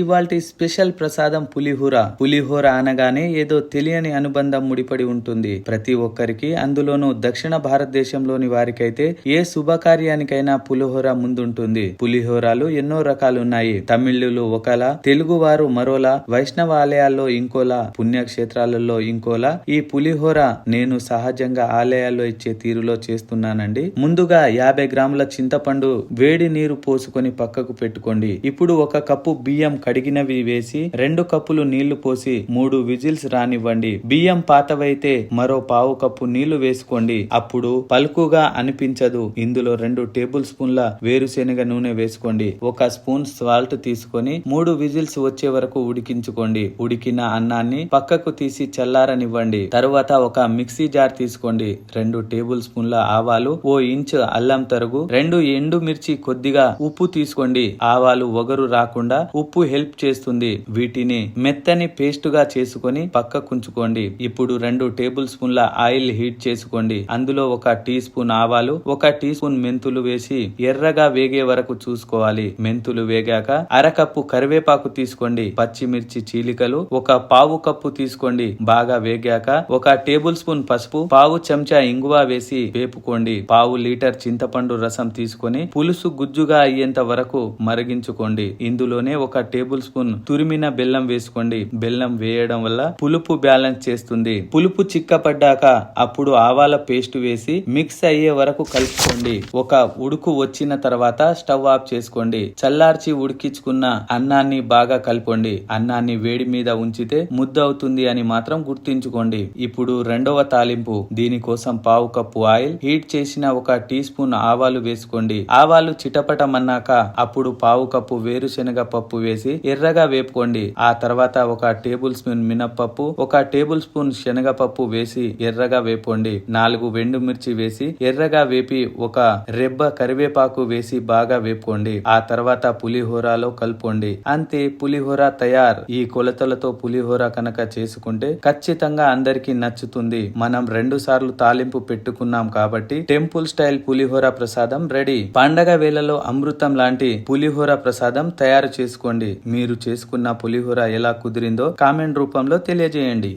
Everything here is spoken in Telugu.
ఇవాల్టి స్పెషల్ ప్రసాదం పులిహోర. పులిహోర అనగానే ఏదో తెలియని అనుబంధం ముడిపడి ఉంటుంది. ప్రతి ఒక్కరికి అందులోనూ దక్షిణ భారతదేశంలోని వారికైతే ఏ శుభకార్యానికైనా పులిహోర ముందుంటుంది. పులిహోరాలు ఎన్నో రకాలున్నాయి. తమిళులు ఒకలా తెలుగు వారు మరోలా వైష్ణవ ఆలయాల్లో ఇంకోలా పుణ్యక్షేత్రాలలో ఇంకోలా. ఈ పులిహోర నేను సహజంగా ఆలయాల్లో ఇచ్చే తీరులో చేస్తున్నానండి. ముందుగా యాభై గ్రాముల చింతపండు వేడి నీరు పోసుకొని పక్కకు పెట్టుకోండి. ఇప్పుడు ఒక కప్పు బియ్యం కడిగినవి వేసి రెండు కప్పులు నీళ్ళు పోసి మూడు విజిల్స్ రానివ్వండి. బియ్యం పాతవైతే మరో పావు కప్పు నీళ్ళు వేసుకోండి. అప్పుడు పలుకుగా అనిపించదు. ఇందులో రెండు టేబుల్ స్పూన్ల వేరుశెనగ నూనె వేసుకోండి. ఒక స్పూన్ సాల్ట్ తీసుకొని మూడు విజిల్స్ వచ్చే వరకు ఉడికించుకోండి. ఉడికిన అన్నాన్ని పక్కకు తీసి చల్లారనివ్వండి. తరువాత ఒక మిక్సీ జార్ తీసుకోండి. రెండు టేబుల్ స్పూన్ల ఆవాలు ఓ ఇంచ్ అల్లం తరుగు రెండు ఎండు మిర్చి కొద్దిగా ఉప్పు తీసుకోండి. ఆవాలు ఒగరు రాకుండా ఉప్పు హెల్ప్ హెల్ప్ చేస్తుంది. వీటిని మెత్తని పేస్ట్గా చేసుకొని పక్కకుంచుకోండి ఇప్పుడు రెండు టేబుల్ స్పూన్ల ఆయిల్ హీట్ చేసుకోండి. అందులో ఒక టీ స్పూన్ ఆవాలు ఒక టీ స్పూన్ మెంతులు వేసి ఎర్రగా వేగే వరకు చూసుకోవాలి. మెంతులు వేగాక అరకప్పు కరివేపాకు తీసుకోండి. పచ్చిమిర్చి చీలికలు ఒక పావు కప్పు తీసుకోండి. బాగా వేగాక ఒక టేబుల్ స్పూన్ పసుపు పావు చెంచా ఇంగువ వేసి వేపుకోండి. పావు లీటర్ చింతపండు రసం తీసుకొని పులుసు గుజ్జుగా అయ్యేంత వరకు మరిగించుకోండి. ఇందులోనే ఒక టేబుల్ టేబుల్ స్పూన్ తురిమిన బెల్లం వేసుకోండి. బెల్లం వేయడం వల్ల పులుపు బ్యాలెన్స్ చేస్తుంది. పులుపు చిక్కపడ్డాక అప్పుడు ఆవాల పేస్ట్ వేసి మిక్స్ అయ్యే వరకు కలుపుకోండి. ఒక ఉడుకు వచ్చిన తర్వాత స్టవ్ ఆఫ్ చేసుకోండి. చల్లార్చి ఉడికించుకున్న అన్నాన్ని బాగా కలుపుకోండి. అన్నాన్ని వేడి మీద ఉంచితే ముద్ద అవుతుంది అని మాత్రం గుర్తించుకోండి. ఇప్పుడు రెండవ తాలింపు. దీనికోసం పావు కప్పు ఆయిల్ హీట్ చేసిన ఒక టీ స్పూన్ ఆవాలు వేసుకోండి. ఆవాలు చిటపటమన్నాక అప్పుడు పావు కప్పు వేరుశనగ పప్పు వేసి వేసి ఎర్రగా వేపుకోండి. ఆ తర్వాత ఒక టేబుల్ స్పూన్ మినప్పప్పు ఒక టేబుల్ స్పూన్ శనగపప్పు వేసి ఎర్రగా వేపుకోండి. నాలుగు వెండు మిర్చి వేసి ఎర్రగా వేపి ఒక రెబ్బ కరివేపాకు వేసి బాగా వేపుకోండి. ఆ తర్వాత పులిహోరలో కలుపుకోండి. అంతే పులిహోర తయార్. ఈ కొలతలతో పులిహోర కనుక చేసుకుంటే ఖచ్చితంగా అందరికీ నచ్చుతుంది. మనం రెండు సార్లు తాలింపు పెట్టుకున్నాం కాబట్టి టెంపుల్ స్టైల్ పులిహోర ప్రసాదం రెడీ. పండగ వేళలో అమృతం లాంటి పులిహోర ప్రసాదం తయారు చేసుకోండి. మీరు చేసుకున్న పులిహోర ఎలా కుదిరిందో కామెంట్ రూపంలో తెలియజేయండి.